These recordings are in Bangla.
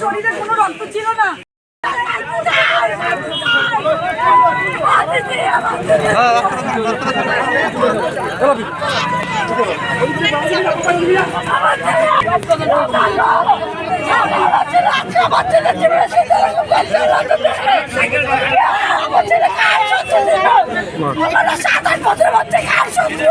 শরীরে কোনো রক্ত ছিল না সাতাশ বছর বাচ্চা কার শত্রু?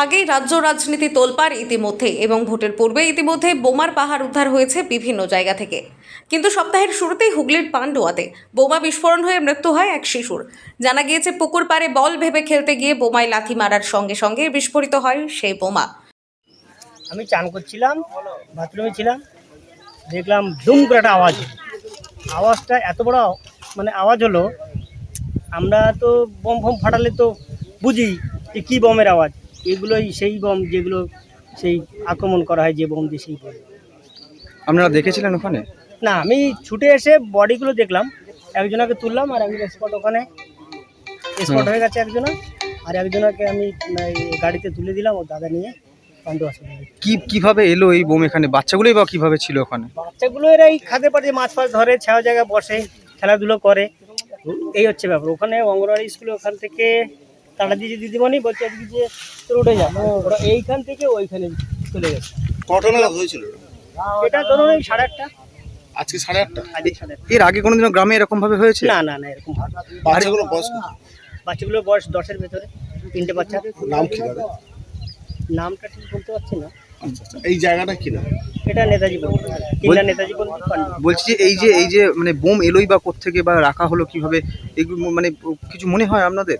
আগেই রাজ্য রাজনীতি তোলপাড় ইতিমধ্যে এবং ভোটের পূর্বে ইতিমধ্যে বোমার পাহাড় উদ্ধার হয়েছে বিভিন্ন জায়গা থেকে। কিন্তু সপ্তাহের শুরুতেই হুগলির পান্ডুয়াতে বোমা বিস্ফোরণ হয়ে মৃত্যু হয় এক শিশুর। জানা গিয়েছে, পুকুর পাড়ে বল ভেবে খেলতে গিয়ে বোমায় লাথি মারার সঙ্গে সঙ্গে বিস্ফোরিত হয় সেই বোমা। আমি চান করছিলাম, বাথরুমে ছিলাম, দেখলাম দুম করে একটা আওয়াজ আওয়াজটা এত বড় মানে আওয়াজ হলো, আমরা তো বোম ফোম ফাটালে তো বুঝি যে কী বোমের আওয়াজ। এগুলোই সেই বম যেগুলো সেই আক্রমণ করা হয় যে বম দিয়ে সেই বম। আপনারা দেখেছিলেন ওখানে? না আমি ছুটে এসে বডিগুলো দেখলাম। একজনকে তুললাম আর একজন স্পট ওখানে। স্পট হয়ে গেছে একজন। আর একজনকে আমি গাড়িতে তুলে দিলাম ও দাদা নিয়ে পান্ডু কি কীভাবে এলো এই বোম এখানে? বাচ্চাগুলোই বা কীভাবে ছিল ওখানে? বাচ্চাগুলো এরা এই খাদে পাড়ে মাছ ফাছ ধরে ছায়া জায়গায় বসে খেলাধুলো করে। এই হচ্ছে ব্যাপার। ওখানে অঙ্গনওয়াড়ি স্কুলে ওখান থেকে তাড়া দিয়েছে দিদিমণি বলছে আজকে যে তোর উঠে যা ওরা এইখান থেকে ওইখানে চলে গেছে। কটা নাগাদ হয়েছিল? এটা ধরুন ওই সাড়ে আটটা। আজকে সাড়ে আটটা? আজকে সাড়ে আটটা। এর আগে কোনোদিনও গ্রামে এরকম ভাবে হয়েছে? না না না এরকম না। বাচ্চাগুলো বয়স কত? বাচ্চাগুলোর বয়স দশের ভেতরে তিনটে বাচ্চা। নাম কি তাদের? নামটা ঠিক বলতে পারছি না। আচ্ছা আচ্ছা এই জায়গাটা কি নাম? এটা নেতাজি বন্ধু নেতাজি বলছি যে এই যে এই যে মানে বোম এলোই বা কোত্থেকে বা রাখা হলো কীভাবে এগুলো মানে কিছু মনে হয় আপনাদের?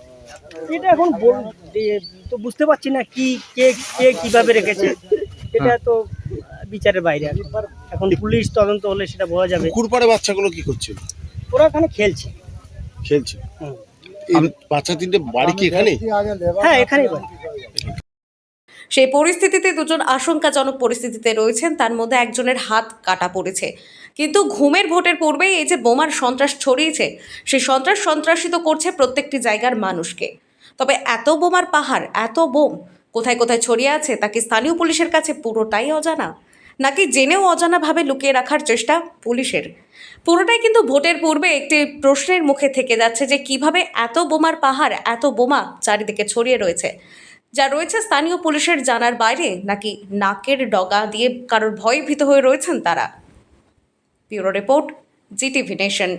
এটা এখন তো বুঝতে পারছি না কি কে কে কীভাবে রেখেছে। এটা তো বিচারের বাইরে এখন পুলিশ তদন্ত হলে সেটা বোঝা যাবে। পুকুর পাড়ে বাচ্চাগুলো কি করছিল? ওরা এখানে খেলছে। খেলছে? বাচ্চা তিনটে বাড়ি কি এখানে? হ্যাঁ এখানেই বাড়ি। সেই পরিস্থিতিতে দুজন আশঙ্কাজনক পরিস্থিতিতে রয়েছেন। তার মধ্যে একজনের হাত কাটা পড়েছে। কিন্তু ঘুমের ভোটের পূর্বেই এই যে বোমার সন্ত্রাস ছড়িয়েছে সেই সন্ত্রাস সন্ত্রাসিত করছে প্রত্যেকটি জায়গার মানুষকে। তবে এত বোমার পাহাড়, এত বোম, কোথায় কোথায় ছড়িয়ে আছে তাকে স্থানীয় পুলিশের কাছে পুরোটাই অজানা? নাকি জেনেও অজানাভাবে লুকিয়ে রাখার চেষ্টা পুলিশের? পুরোটাই কিন্তু ভোটের পূর্বে একটি প্রশ্নের মুখে থেকে যাচ্ছে যে কীভাবে এত বোমার পাহাড়, এত বোমা চারিদিকে ছড়িয়ে রয়েছে? যা রয়েছে স্থানীয় পুলিশের জানার বাইরে, নাকি নাকের ডগা দিয়ে কারোর ভয় ভীত হয়ে রয়েছেন তারা? Bureau report, GTV nation.